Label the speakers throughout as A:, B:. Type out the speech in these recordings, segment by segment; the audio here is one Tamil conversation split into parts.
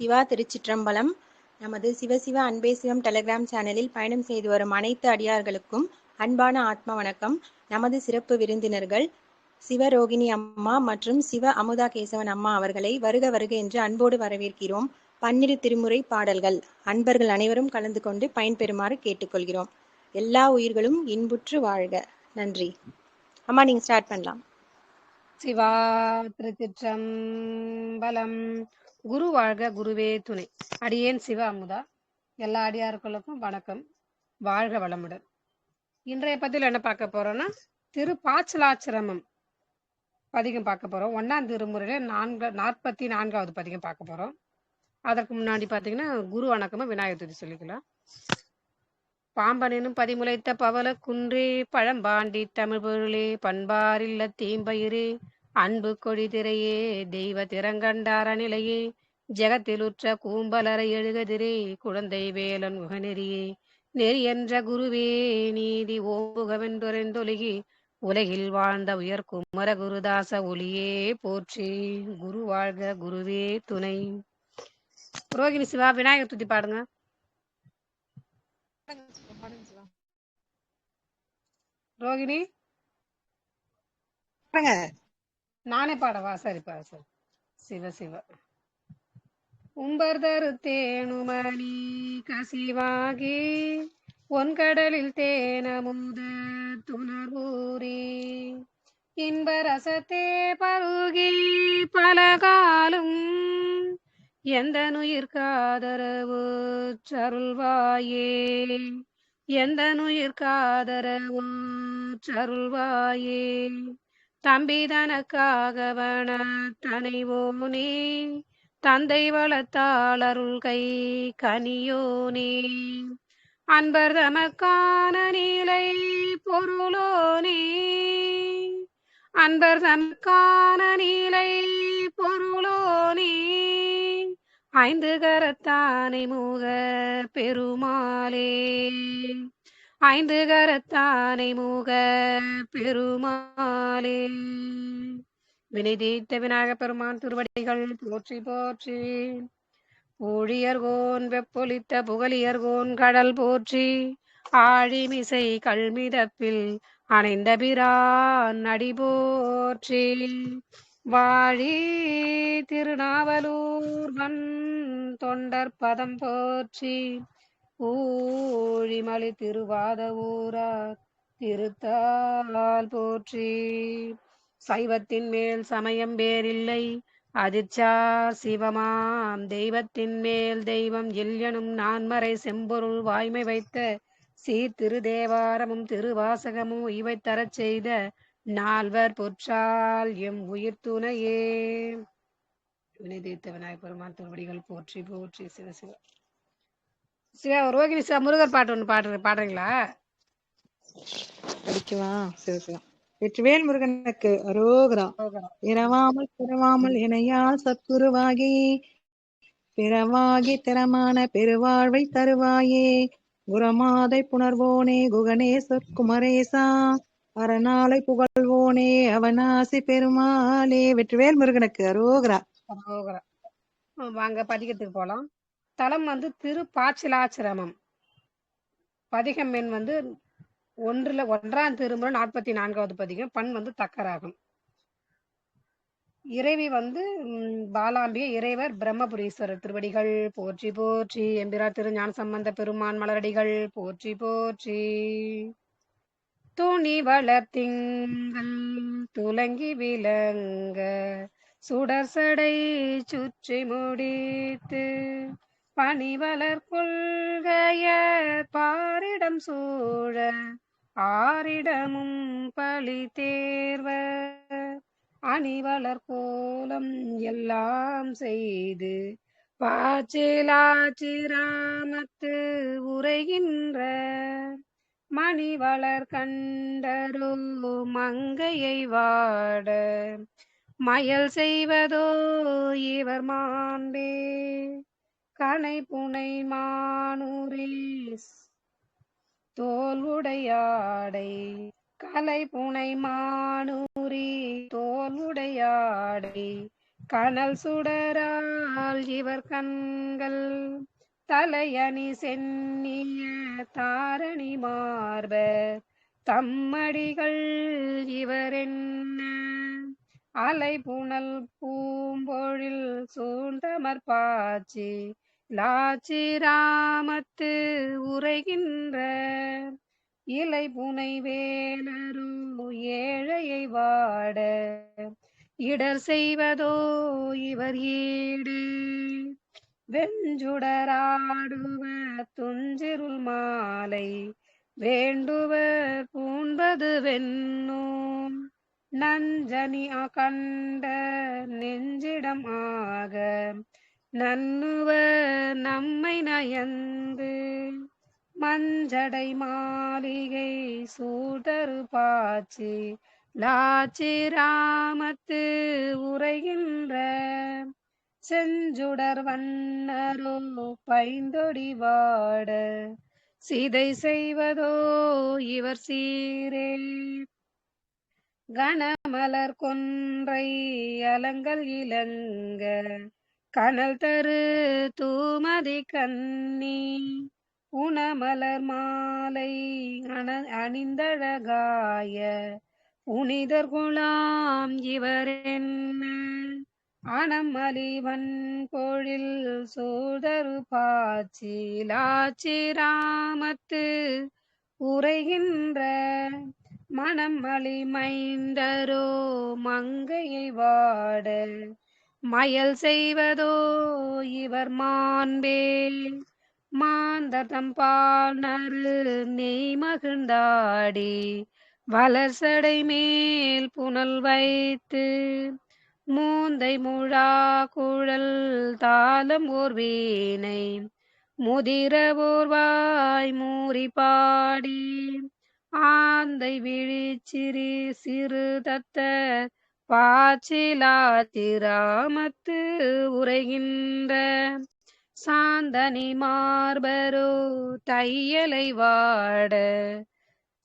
A: சிவா திருச்சிற்றம்பலம். நமது சிவசிவ அன்பே சிவம் டெலிகிராம் சேனலில் பயணம் செய்து வரும் அனைத்து அடியார்களுக்கும் அன்பான ஆத்ம வணக்கம். நமது சிறப்பு விருந்தினர்கள் சிவரோகிணி அம்மா மற்றும் சிவ அமுதா கேசவன் அம்மா அவர்களை வருக வருக என்று அன்போடு வரவேற்கிறோம். பன்னிரு திருமுறை பாடல்கள். அன்பர்கள் அனைவரும் கலந்து கொண்டு பயன்பெறுமாறு கேட்டுக்கொள்கிறோம். எல்லா உயிர்களும் இன்புற்று வாழ்க. நன்றி. அம்மா நீங்க ஸ்டார்ட் பண்ணலாம்.
B: சிவா திருச்சிற்றம்பலம். குரு வாழ்க குருவே துணை. அடியேன் சிவ அமுதா. எல்லா அடியார்களுக்கும் வணக்கம். வாழ்க வளமுடன். இன்றைய பதில் என்ன பார்க்க போறோம்னா திரு பாச்சலாச்சிரமம் பதிகம் பார்க்க போறோம். ஒன்னாம் திருமுறையில நான்கு நாற்பத்தி நான்காவது பதிகம் பார்க்க போறோம். அதற்கு முன்னாடி பாத்தீங்கன்னா குரு வணக்கமும் விநாயகர் துதி சொல்லிக்கலாம். பாம்பனினும் பதிமுளைத்த பவள குன்றே பழம்பாண்டி தமிழ் பொருளே பண்பாரில்ல தீம்பயிரே அன்பு கொடி திரையே தெய்வ திறங்கண்டார நிலையே ஜெகத்திலுற்ற கூம்பலரை எழுகதிரே குழந்தை வேலன் முகநெறியே. நெறி என்ற குருவே நீதி ஓம்புகவென்றுரைந்தொழுகி உலகில் வாழ்ந்த உயர் குமர குருதாச ஒளியே போற்றி. குரு வாழ்க குருவே துணை. ரோகிணி சிவா விநாயகர் துதி பாடுங்க. ரோகிணி நானே பாடவா? சரிப்பா சரி. சிவ சிவ. உம்பர்தரு தேனுமணி கசிவாகி ஒன்கடலில் தேனமுத துணர்வூரி. இன்ப ரசத்தே பருகி பலகாலும் எந்த நுயிர் காதரவு சருள்வாயே. எந்த நுயிர் காதரவு சருள்வாயே. தம்பி தனக்காகவன தனைவோனே தந்தை வளத்தாள் அருள் கை கனியோனே அன்பர் தமக்கான நீலை பொருளோனே அன்பர் தமக்கான நீலை பொருளோனே ஐந்து கரத்தானை மூக பெருமாளே ஐந்து கரத்தானை மூக பெருமாளே. வினைதீத்த விநாயக பெருமான் திருவடிகள் போற்றி போற்றி. ஊழியர்கோன் வெப்பொலித்த புகழியர்கோன் கடல் போற்றி. ஆழிமிசை கல்மிதப்பில் அணைந்த பிரான் நடி போற்றி. வாழி திருநாவலூர் வன் தொண்டர் பதம் போற்றி. ஊழிமலை திருவாத ஊரார் திருத்தால் போற்றி. சைவத்தின் மேல் சமயம் வேறில்லை. அதிர்ச்சார் சிவமாம். தெய்வத்தின் மேல் தெய்வம் எல்யனும் நான்மறை செம்பொருள் வாய்மை வைத்த சீர் திருதேவாரமும் திருவாசகமும் இவை தரச் செய்த நால்வர் பொற்றால் எம் உயிர் துணையே. வினை தீர்த்த விநாயகர் பெருமான் திருவடிகள் போற்றி போற்றி சிவ சிவ ரோகிணி சிவா முருகர் பாட்டு ஒன்று பாடுற பாடுறீங்களா?
C: படிக்கவா சரி சரி. வெற்றிவேல் முருகனுக்கு அரோகரா பிறவாமல் பிறவாமல் இணையால் சத்குருவாகி பிறவாகி திறமான பெருவாழ்வை தருவாயே. குரமாதை புணர்வோனே குகனே சொற்குமரேசா அரணாலை புகழ்வோனே அவனாசி பெருமாளே. வெற்றிவேல் முருகனுக்கு அரோகரா
B: அரோகரா வாங்க பதிகத்துக்கு போலாம். தலம் வந்து திரு பாச்சிலாச்சிரமம். பதிகம் எண் வந்து ஒன்றுல ஒன்றாம் திருமுறை நாற்பத்தி நான்காவது பதிகம். பண் வந்து தக்கராகும். இறைவி வந்து பாலாம்பிய இறைவர் பிரம்மபுரீஸ்வரர் திருவடிகள் போற்றி போற்றி. எம்பிரா திருஞான சம்பந்த பெருமான் மலரடிகள் போற்றி போற்றி. துணி வளர்த்திங்கள் துலங்கி விளங்க சுடர் சடை சுற்றி முடித்து பணிவளர் கொள்கைய பாரிடம் சூழ ஆரிடமும் பழி தேர்வ. அணிவளர் கோலம் எல்லாம் செய்து பாச்சிலாச்சிராமத்து உரைகின்ற. மணிவளர் கண்டரு மங்கையை வாட மயல் செய்வதோ இவர் மாண்பே. கனை புனை மானூரில் தோல் உடையாடை கலை புனை மானூரி. தோல் உடையாடை கனல் சுடரால் இவர் கண்கள். தலையணி சென்னிய தாரணி மார்பர் தம்மடிகள் இவரென்ன? அலை புனல் பூம்பொழில் சூழ்ந்தமர்பாச்சி லாச்சிராமத்து உரைகின்ற இலை புனை வேலரும் ஏழையை வாட இடர் செய்வதோ இவர் ஈடு. வெஞ்சுடராடுவ துஞ்சிருள் மாலை வேண்டுவர் பூண்பது வெண்ணும் நஞ்சனி அகண்ட நெஞ்சிடம் ஆக நன்னுவர் நம்மை நயந்து மஞ்சடை மாளிகை சூடரு பாச்சி லாச்சிராமத்து உரைகின்ற செஞ்சுடர் வண்ணரோ பைந்தொடி வாட சிதை செய்வதோ இவர் சீரே. கனமலர் கொன்றை அலங்கள் இலங்க கனல் தரு தூமதி கண்ணி உணமலர் மாலை அண அணிந்தழகாய புனிதர் குலாம் இவர் இவரென்ன அணமலிவன் பொழில் சூதரு பாச்சி ராமத்து உரைகின்ற மணம் மைந்தரோ மங்கையை வாட மயல் செய்வதோ இவர் மாண்பேல் மாந்தர்தம் பால் நறு நெய் மகிழ்ந்தாடி. வளர்சடை மேல் புனல் வைத்து மூந்தை முழா குழல் தாளம் ஓர் வீணை. முதிர ஓர்வாய் மூறி பாடி. ஆந்தை விழிச்சிறு சிறு தத்த பாச்சிலாத்திராமத்து உரைகின்ற சாந்தனி மார்பரோ தையலை வாட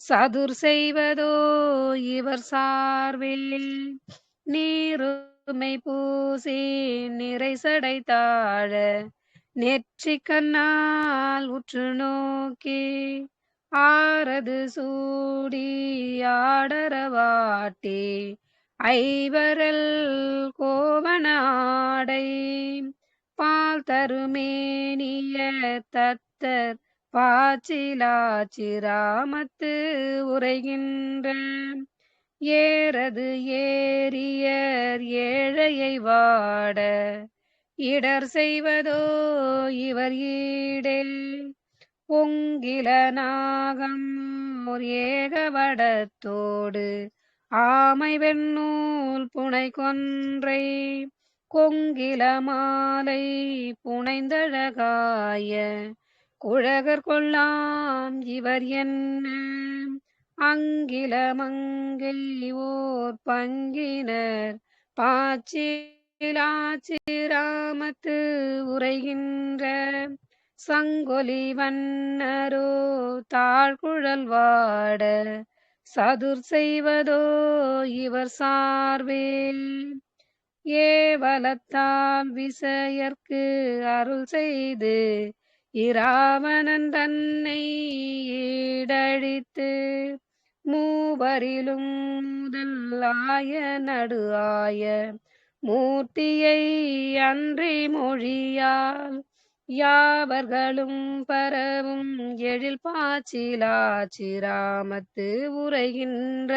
B: சதுர் செய்வதோ இவர் சார்வில் நீருமை பூசி நிறை சடைத்தாழ நெற்றி கண்ணால் உற்று நோக்கி ஆரது சூடி ஆடரவாட்டி ஐவரல் கோவனாடை பால் தருமேனிய தத்தர் பாச்சிலாச்சிராமத்து உரைகின்ற ஏறது ஏரியர் ஏழையை வாட இடர் செய்வதோ இவர் ஈடே. பொங்கில நாகம் ஏகவடத்தோடு ஆமை வெண்ணூல் புனை கொன்றை கொங்கில மாலை புனைந்தழகாய குழகர் கொள்ளாம் இவர் என்ன? அங்கில மங்கை ஓர் பங்கினர் பாச்சிலாச்சி ராமத்து உரைகின்ற சங்கொலி வண்ணரோ தாழ்குழல் வாட சதுர் செய்வதோ இவர் சார்வேல் ஏவலத்தால் விசையர்க்கு அருள் செய்து இராவணன் தன்னை ஈடழித்து மூவரிலும் முதல்லாய நடு ஆய மூர்த்தியை அன்றி மொழியால் யாவர்களும் பரவும் எழில் பாச்சிலாச்சிராமத்து உரைகின்ற.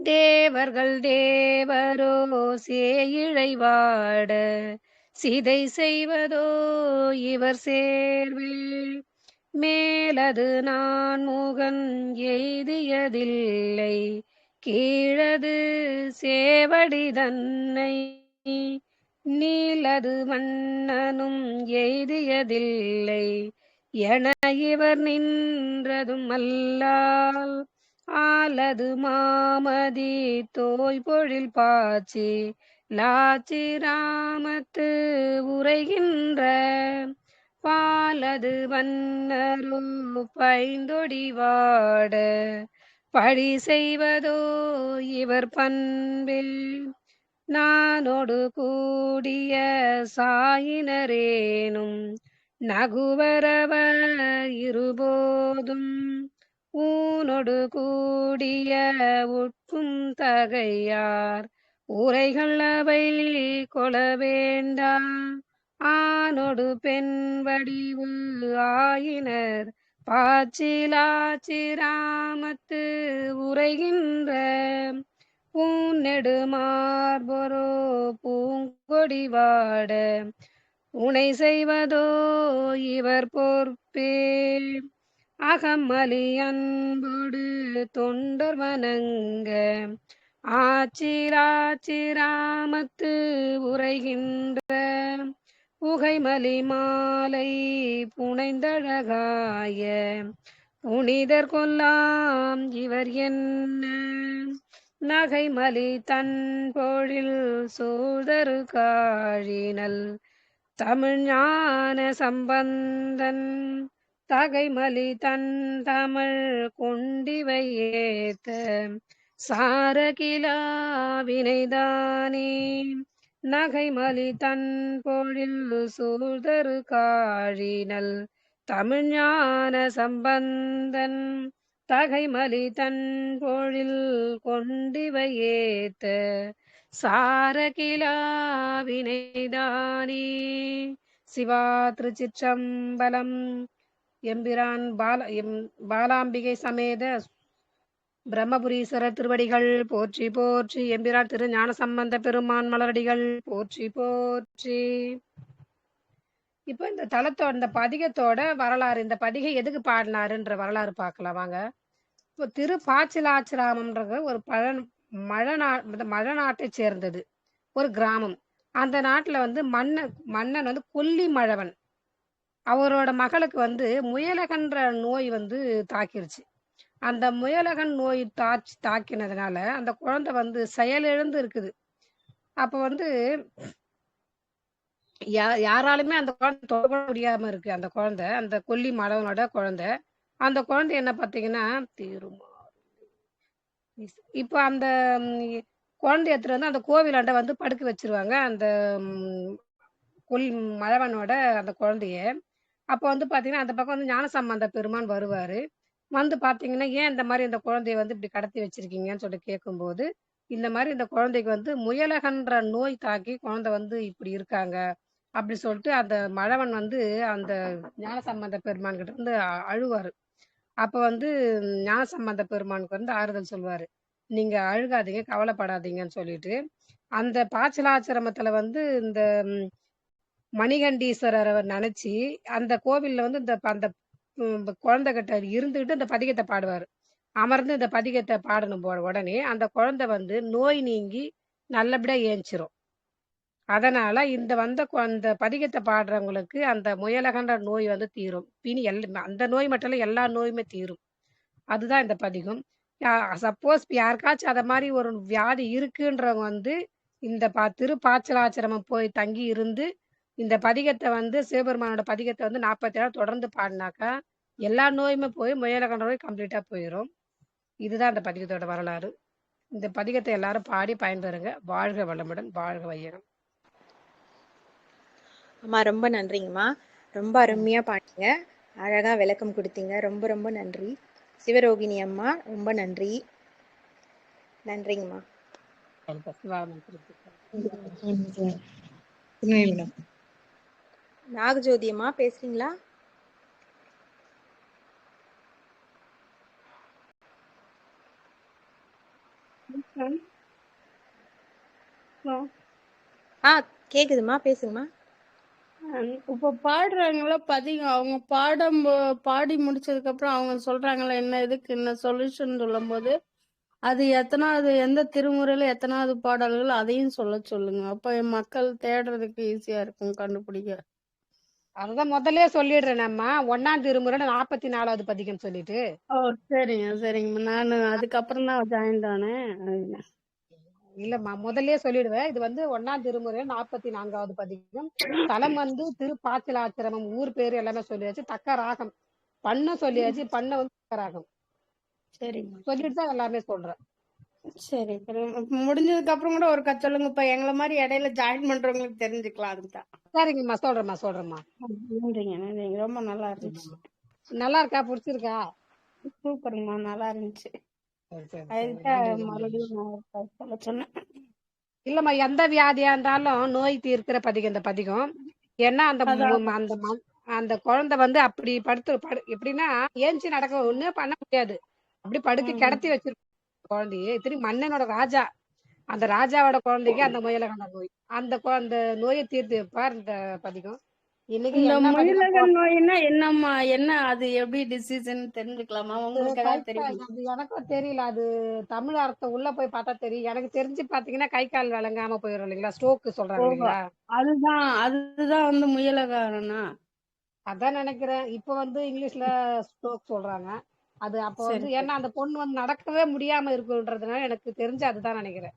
B: தேவர்கள் தேவரோ சேயிழைவாட சிதை செய்வதோ இவர் சேர்வில் மேலது நான் முகன் எய்தியதில்லை கீழது சேவடி தன்னை. நீலது மன்னனும் எய்தியதில்லை. என இவர் நின்றதும் அல்லால் ஆலது மாமதி தோய் பொழில் பாச்சி ராமத்து உரைகின்ற பாலது வன்னரும் பைந்தொடிவாட பழி செய்வதோ இவர் பண்பில் நானோடு கூடிய சாயினரேனும் நகுவரவர் இருபோதும் ஊனொடு கூடிய உட்கும் தகையார் உரைகள் அவை கொள வேண்டா ஆணொடு பெண் வடிவு ஆயினர் பாச்சிலாச்சிராமத்து உரைகின்ற பூநெடுமார்பொரோ பூங்கொடி வாட உனை செய்வதோ இவர் பொறுப்பே. அகமலி அன்போடு தொண்டர் வணங்க ஆச்சிராச்சிராமத்து உரைகின்ற புகைமலி மாலை புனைந்தழகாய புனிதர் கொல்லாம் இவர் என்ன? நகைமலி தன் பொழில் சூதரு காழினல் தமிழ் ஞான சம்பந்தன் தகைமலி தன் தமிழ் கொண்டிவை ஏத்த சாரகிலாவினைதானே. நகைமலி தன் பொழில் சூதரு காழினல் தமிழ் ஞான சம்பந்தன் தகைமலி தன் பொழில் கொண்டிவை ஏத்த சாரகிலா சிவா திருச்சிற்றம்பலம் எம்பிரான் பால எம் பாலாம்பிகை சமேத பிரம்மபுரீஸ்வரர் திருவடிகள் போற்றி போற்றி. எம்பிரான் திரு ஞான சம்பந்த பெருமான் மலரடிகள் போற்றி போற்றி. இப்போ இந்த தளத்தோட இந்த பதிகத்தோட வரலாறு இந்த பதிகை எதுக்கு பாடினாருன்ற வரலாறு பார்க்கலாம். வாங்க. திரு பாச்சிலாச்சிராமம்ன்றது ஒரு பழ மழநா மழநாட்டை சேர்ந்தது. ஒரு கிராமம். அந்த நாட்டில் வந்து மன்னன் மன்னன் வந்து கொல்லி மழவன். அவரோட மகளுக்கு வந்து முயலகன்ற நோய் வந்து தாக்கிருச்சு. அந்த முயலகன் நோய் தாச்சு தாக்கினதுனால அந்த குழந்தை வந்து செயலிழந்து இருக்குது. அப்போ வந்து யா யாராலுமே அந்த குழந்தை தொடர முடியாம இருக்கு. அந்த குழந்தை அந்த கொல்லி மழவனோட குழந்தை. அந்த குழந்தை என்ன பார்த்தீங்கன்னா தீருமா இப்போ அந்த குழந்தை குழந்தைய எடுத்துட்டு வந்து அந்த கோவிலாண்ட வந்து படுக்க வச்சிருவாங்க. அந்த கொல் மழவனோட அந்த குழந்தைய. அப்போ வந்து பார்த்தீங்கன்னா அந்த பக்கம் வந்து ஞானசம்பந்த பெருமான் வருவார். வந்து பார்த்தீங்கன்னா ஏன் இந்த மாதிரி இந்த குழந்தைய வந்து இப்படி கடத்தி வச்சிருக்கீங்கன்னு சொல்லி கேட்கும்போது இந்த மாதிரி இந்த குழந்தைக்கு வந்து முயலகன்ற நோய் தாக்கி குழந்தை வந்து இப்படி இருக்காங்க. அப்படி சொல்லிட்டு அந்த மழவன் வந்து அந்த ஞானசம்பந்த பெருமான் கிட்ட வந்து அ- அழுவாரு. அப்போ வந்து ஞானசம்பந்த பெருமானுக்கு வந்து ஆறுதல் சொல்வாரு. நீங்க அழுகாதீங்க கவலைப்படாதீங்கன்னு சொல்லிட்டு. அந்த பாச்சலாச்சிரமத்துல வந்து இந்த மணிகண்டீஸ்வரர் மணிகண்டீஸ்வரரை நினைச்சு அந்த கோவில்ல வந்து இந்த ப- அந்த குழந்தை கிட்ட இருந்துகிட்டு இந்த பதிகத்தை பாடுவார். அமர்ந்து இந்த பதிகத்தை பாடணும் போ- உடனே அந்த குழந்தை வந்து நோய் நீங்கி நல்லபடியா ஏஞ்சிரும். அதனால இந்த வந்த கொ- அந்த பதிகத்தை பாடுறவங்களுக்கு அந்த முயலகன்ற நோய் வந்து தீரும். பின் எல் அந்த நோய் மட்டும் இல்ல எல்லா நோயுமே தீரும். அதுதான் இந்த பதிகம். சப்போஸ் யாருக்காச்சும் அதை மாதிரி ஒரு வியாதி இருக்குன்றவங்க வந்து இந்த பா திரு ஆச்சிரமம் போய் தங்கி இருந்து இந்த பதிகத்தை வந்து சிவபெருமானோட பதிகத்தை வந்து நாற்பத்தி ஏழு தொடர்ந்து பாடினாக்கா எல்லா நோயுமே போய் முயலகன்ற நோய் கம்ப்ளீட்டா போயிடும் இதுதான் இந்த பதிகத்தோட வரலாறு. இந்த பதிகத்தை எல்லாரும் பாடி பயன்பெறுங்க. வாழ்க வளமுடன் வாழ்க வையகம்.
A: அம்மா ரொம்ப நன்றிங்கம்மா. ரொம்ப அருமையா பாட்டீங்க அழகா விளக்கம் கொடுத்தீங்க. ரொம்ப ரொம்ப நன்றி. சிவரோகிணி அம்மா ரொம்ப நன்றி. நன்றிங்கம்மா. நாகஜோதி அம்மா பேசுறீங்களா? ஆ கேக்குதுமா பேசுங்கம்மா.
D: இப்போ பாடுறாங்களா பதிகம் அவங்க பாடம் பாடி முடிச்சதுக்கு அப்புறம் அவங்க சொல்றாங்களா என்ன இதுக்கு என்ன சொல்யூஷன் சொல்லும்போது அது எத்தனாவது எந்த திருமுறையில எத்தனாவது பாடல்கள் அதையும் சொல்ல சொல்லுங்க. அப்ப மக்கள் தேடுறதுக்கு ஈஸியா இருக்கும் கண்டுபிடிக்க.
B: அதுதான் முதல்லயே சொல்லிடுறேன் நம்ம ஒன்னாம் திருமுறை நாற்பத்தி நாலாவது பதிகம் சொல்லிட்டு.
D: ஓ சரிங்க சரிங்க. நான் அதுக்கப்புறம் தான் ஜாயின் ஆனேன்.
B: இல்லம்மா முதல்லயே சொல்லிடுவேன். இது வந்து ஒன்னாம் திருமுறை நாற்பத்தி நான்காவது பதிகம். தலம் வந்து திருப்பாச்சலாச்சிரமம் ஊர் பேரு எல்லாமே சொல்லியாச்சு. தக்க ராகம். பண்ண சொல்லியாச்சு பண்ண வந்து தக்க ராகம்.
D: சரிங்க
B: சொல்லிட்டு தான் எல்லாமே சொல்றேன்.
D: சரி சரி. முடிஞ்சதுக்கு அப்புறம் கூட ஒரு கதை சொல்லுங்கப்பா. எங்களை மாதிரி இடையில ஜாயின் பண்றவங்களுக்கு தெரிஞ்சுக்கலாம் அதுக்கு தான்.
B: சரிங்கம்மா சொல்றேம்மா சொல்றேம்மா.
D: நன்றிங்க நன்றிங்க. ரொம்ப நல்லா இருந்துச்சு.
B: நல்லா இருக்கா? பிடிச்சிருக்கா?
D: சூப்பருங்கம்மா நல்லா இருந்துச்சு.
B: சரி, சரி, சரி.
D: அதுதான் மறுபடியும் நான் ஒரு கதை சொல்ல சொன்னேன்.
B: இல்லம்மா எந்த வியாதியா இருந்தாலும் நோய் தீர்க்கிற பதிகம் இந்த பதிகம். ஏன்னா அந்த அந்த அந்த குழந்தை வந்து அப்படி படுத்து படு எப்படின்னா ஏஞ்சி நடக்க ஒண்ணுமே பண்ண முடியாது. அப்படி படுக்க. கிடத்தி வச்சிருக்க குழந்தைய திரும்பி மன்னனோட ராஜா. அந்த ராஜாவோட குழந்தைக்கு அந்த முயலகண்ட நோய். அந்த அந்த நோயை தீர்த்து வைப்பார் இந்த பதிகம்.
D: இந்த முயலக நோய்னா என்னம்மா? என்ன அது எப்படி டிசீஸ்ன்னு தெரிஞ்சுக்கலாமா? உங்களுக்கு ஏதாவது தெரியுமா?
B: அது எனக்கும் தெரியல. அது தமிழ் அர்த்தம் உள்ள போய் பார்த்தா தெரியும். எனக்கு தெரிஞ்சு பாத்தீங்கன்னா கை கால் விளங்காம போயிடும் இல்லைங்களா? ஸ்ட்ரோக் சொல்றாங்க. இல்லைங்களா?
D: அதுதான் அதுதான் வந்து முயலகாரனா?
B: அதான் நினைக்கிறேன். இப்ப வந்து இங்கிலீஷ்ல ஸ்ட்ரோக் சொல்றாங்க. அது அப்ப வந்து ஏன்னா அந்த பொண்ணு வந்து நடக்கவே முடியாம இருக்குன்றதுனால எனக்கு தெரிஞ்சு அதுதான் நினைக்கிறேன்.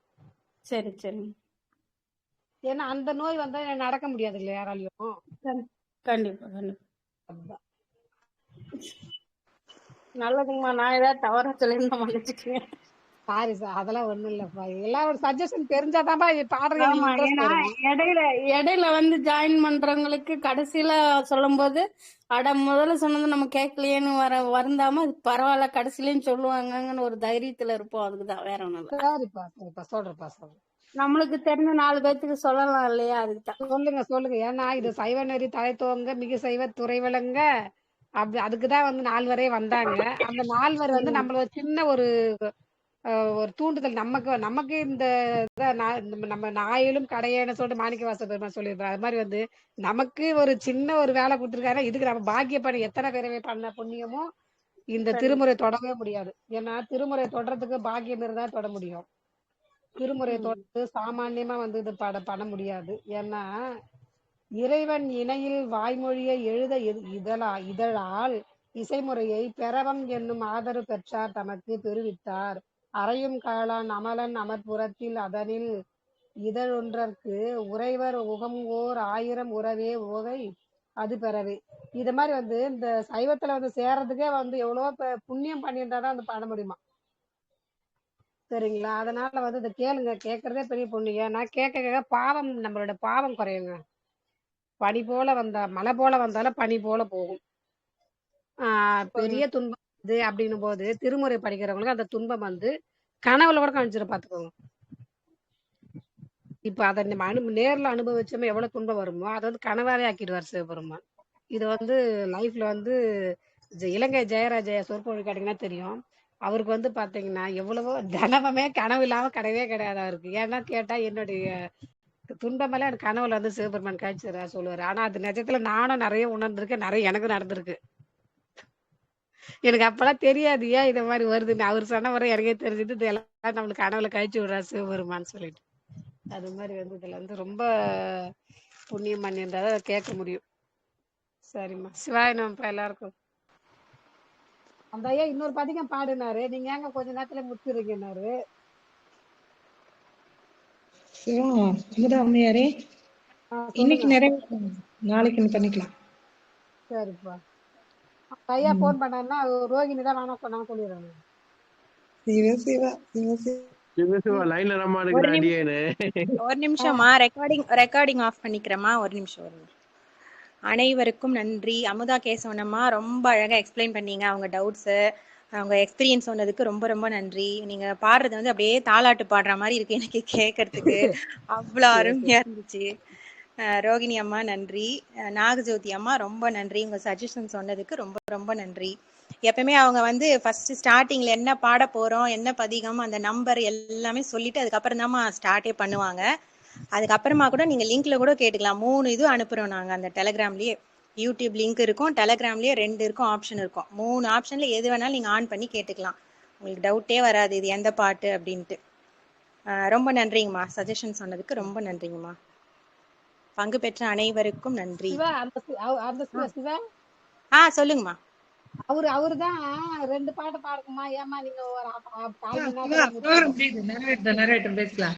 D: சரி சரி.
B: ஏன்னா அந்த நோய் வந்தா நடக்க முடியாது இல்லையா யாராலையும்
D: கண்டிப்பா கண்டிப்பா. நல்லதுங்கம்மா நான் ஏதாவது தவறா சொல்லியிருந்தா மன்னிச்சுக்கேன்
B: சாரி சார் அதெல்லாம் ஒண்ணும் இல்லப்பா. எல்லாம் ஒரு சஜஷன் தெரிஞ்சாதான்ப்பா பாடுறீங்க.
D: இடையில இடையில வந்து ஜாயின் பண்றவங்களுக்கு கடைசியில சொல்லும்போது அட முதல்ல சொன்னது நம்ம கேட்கலையேன்னு வர வருந்தாம பரவாயில்ல கடைசியிலயும் சொல்லுவாங்கன்னு ஒரு தைரியத்துல இருப்போம். அதுக்குதான் வேற ஒண்ணும்
B: சரிப்பா சரிப்பா சொல்றேன்ப்பா சொல்றேன்.
D: நம்மளுக்கு தெரிஞ்ச நாலு பேர்த்துக்கு சொல்லலாம் இல்லையா அதுக்கு
B: சொல்லுங்க சொல்லுங்க. ஏன்னா இது சைவ நெறி தலை மிகு சைவ துறை விளங்க அப்படி அதுக்குதான் வந்து நால்வரே வந்தாங்க. அந்த நால்வர் வந்து நம்மள ஒரு சின்ன ஒரு ஒரு தூண்டுதல். நமக்கு நமக்கு இந்த நம்ம- நாயிலும் கடையேன்னு சொல்லிட்டு மாணிக்கவாச பெருமாள் சொல்லியிருப்பாரு. அது மாதிரி வந்து நமக்கு ஒரு சின்ன ஒரு வேலை கொடுத்துருக்காரு இதுக்கு நம்ம பாக்கிய பண்ணி எத்தனை பேரவை பண்ண புண்ணியமோ இந்த. திருமுறை தொடவே முடியாது. ஏன்னா திருமுறை தொடறதுக்கு பாக்கியம் இருந்தா தொட முடியும். திருமுறை. தொடர்ந்து சாமானியமா வந்து இது பட பண்ண முடியாது. ஏன்னா இறைவன் இணையில் வாய்மொழியை எழுத இதழா இதழால் இசைமுறையை பெறவம் என்னும் ஆதரவு பெற்றார் தமக்கு பெருவித்தார். அறையும் காளான் அமலன் அமர்புறத்தில் அதனில் இதழொன்றற்கு உறைவர் உகம் ஓர் ஆயிரம் உறவே ஓகை அது பெறவே. இது மாதிரி வந்து இந்த சைவத்துல வந்து சேர்றதுக்கே வந்து எவ்வளவோ புண்ணியம் பண்ணியிருந்தாதான் வந்து பண்ண முடியுமா? சரிங்களா? அதனால வந்து இதை கேளுங்க. கேட்கறதே பெரிய புண்ணியம் ஏன்னா கேட்க கேட்க பாவம் நம்மளோட பாவம் குறையுங்க. பனி போல வந்தா மழை போல வந்தாலும் பனி போல போகும். ஆஹ் பெரிய துன்பம் இது அப்படின்னும் போது திருமுறை படிக்கிறவங்களுக்கு அந்த துன்பம் வந்து கனவுல கூட காமிச்சிட பாத்துக்கோங்க இப்ப அதை நம்ம அனு நேர்ல அனுபவிச்சோமே எவ்வளவு துன்பம் வருமோ அதை வந்து கனவாவே ஆக்கிடுவார் சிவபெருமான். இது வந்து லைஃப்ல வந்து இலங்கை ஜெயராஜ சொற்பொழி கேட்டீங்கன்னா தெரியும். அவருக்கு வந்து பாத்தீங்கன்னா எவ்வளவோ தினமுமே கனவு இல்லாம கிடையவே கிடையாது அவருக்கு. ஏன்னா கேட்டா என்னுடைய துன்பமெல்லாம் எனக்கு கனவுல வந்து சிவபெருமான் காய்ச்சி சொல்லுவாரு. ஆனா அது நிஜத்துல நானும் நிறைய உணர்ந்திருக்கேன் நிறைய எனக்கு நடந்திருக்கு. எனக்கு அப்பெல்லாம் தெரியாது ஏன் இந்த மாதிரி வருதுன்னு. அவர் சொன்ன வரை எனக்கே தெரிஞ்சுட்டு இது எல்லாம் நம்மளுக்கு கனவுல கழிச்சு விடுறாரு சிவபெருமான்னு சொல்லிட்டு. அது மாதிரி வந்து இதுல வந்து ரொம்ப புண்ணியம் பண்ணியிருந்தா கேட்க முடியும். சரிம்மா. சிவாய நமப்பா எல்லாருக்கும் அந்த ஐயா இன்னொரு பதிகம் பாடினாரு. நீங்க ஏங்க கொஞ்ச நேரத்துல
C: அமுதா அம்மையாரே. இன்னைக்கு நிறைய நாளைக்கு பண்ணிக்கலாம்.
B: சரிப்பா. ஐயா போன் பண்ணாருன்னா ரோகிணி தான் வேணாம் சொன்னாங்க சொல்லிடுறாங்க.
C: சிவ சிவா சிவ சிவா.
E: சிவ சிவா லைன்ல நம்ம
A: ஒரு நிமிஷம் ரெக்கார்டிங் ரெக்கார்டிங் ஆஃப் பண்ணிக்கிறேம்மா. ஒரு நிமிஷம் ஒரு நிமிஷம். அனைவருக்கும் நன்றி. அமுதா கேசவனம்மா ரொம்ப அழகா எக்ஸ்பிளைன் பண்ணீங்க அவங்க டவுட்ஸு அவங்க எக்ஸ்பீரியன்ஸ் சொன்னதுக்கு ரொம்ப ரொம்ப நன்றி. நீங்க பாடுறது வந்து அப்படியே தாலாட்டு பாடுற மாதிரி இருக்கு எனக்கு கேட்கறதுக்கு அவ்வளோ அருமையா இருந்துச்சு. ரோகிணி அம்மா நன்றி. நாகஜோதி அம்மா ரொம்ப நன்றி. உங்க சஜஷன் சொன்னதுக்கு ரொம்ப ரொம்ப நன்றி. எப்பவுமே அவங்க வந்து ஃபர்ஸ்ட் ஸ்டார்டிங்ல என்ன பாட போறோம் என்ன பதிகம் அந்த நம்பர் எல்லாமே சொல்லிட்டு அதுக்கப்புறம் தாம்மா ஸ்டார்ட்டே பண்ணுவாங்க. அதுக்கப்புறமா கூட நீங்க லிங்க்ல கூட கேட்டுக்கலாம் மூணு இது அனுப்புறோம் நாங்க அந்த டெலகிராம்லயே யூடியூப் லிங்க் இருக்கும் டெலகிராம்லயே ரெண்டு இருக்கும் ஆப்ஷன் இருக்கும் மூணு ஆப்ஷன்ல எது வேணாலும் நீங்க ஆன் பண்ணி கேட்டுக்கலாம் உங்களுக்கு டவுட்டே வராது இது எந்த பாட்டு அப்படின்ட்டு ரொம்ப நன்றிங்கம்மா சஜஷன் சொன்னதுக்கு ரொம்ப நன்றிங்கம்மா பங்கு பெற்ற அனைவருக்கும் நன்றி ஆ சொல்லுங்கம்மா
B: அவரு அவருதான் ரெண்டு பாட்டு பாடுங்கம்மா ஏமா நீங்க ஒரு
C: பேசலாம்